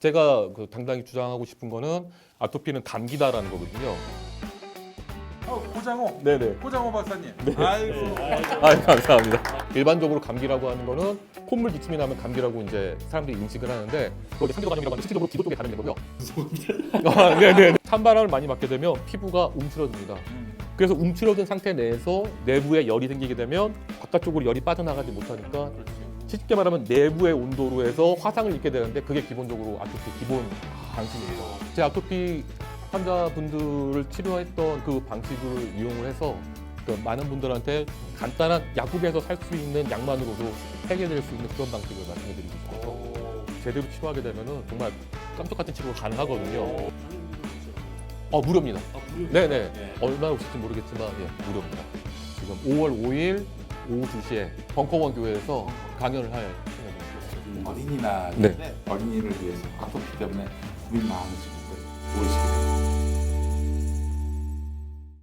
제가 그 당당히 주장하고 싶은 거는 아토피는 감기다라는 거거든요. 어, 고장호. 네네. 고장호 박사님. 아이고. 아 감사합니다. 일반적으로 감기라고 하는 거는 콧물 기침이 나면 감기라고 이제 사람들이 인식을 하는데 그게 상교 과정이라고 하는데 실질적으로 기도 쪽에 가는 거고요. 아, 네네. 찬바람을 많이 맞게 되면 피부가 움츠러듭니다. 음. 그래서 움츠러든 상태 내에서 내부에 열이 생기게 되면 바깥쪽으로 열이 빠져나가지 못하니까 쉽게 말하면 내부의 온도로 해서 화상을 입게 되는데 그게 기본적으로 아토피 기본 방식입니다. 제 아토피 환자분들을 치료했던 그 방식을 이용을 해서 그 많은 분들한테 간단한 약국에서 살 수 있는 약만으로도 해결될 수 있는 그런 방식을 말씀드리고 싶어서 제대로 치료하게 되면은 정말 깜짝 같은 치료가 가능하거든요. 어 무료입니다. 네네. 얼마나 오실지 모르겠지만 예, 무료입니다. 지금 5월 5일 오후 2시에 벙커원 교회에서 강연을 할 생각입니다. 어린이날 네. 어린이를 위해서 아토피 때문에 고민 많으시고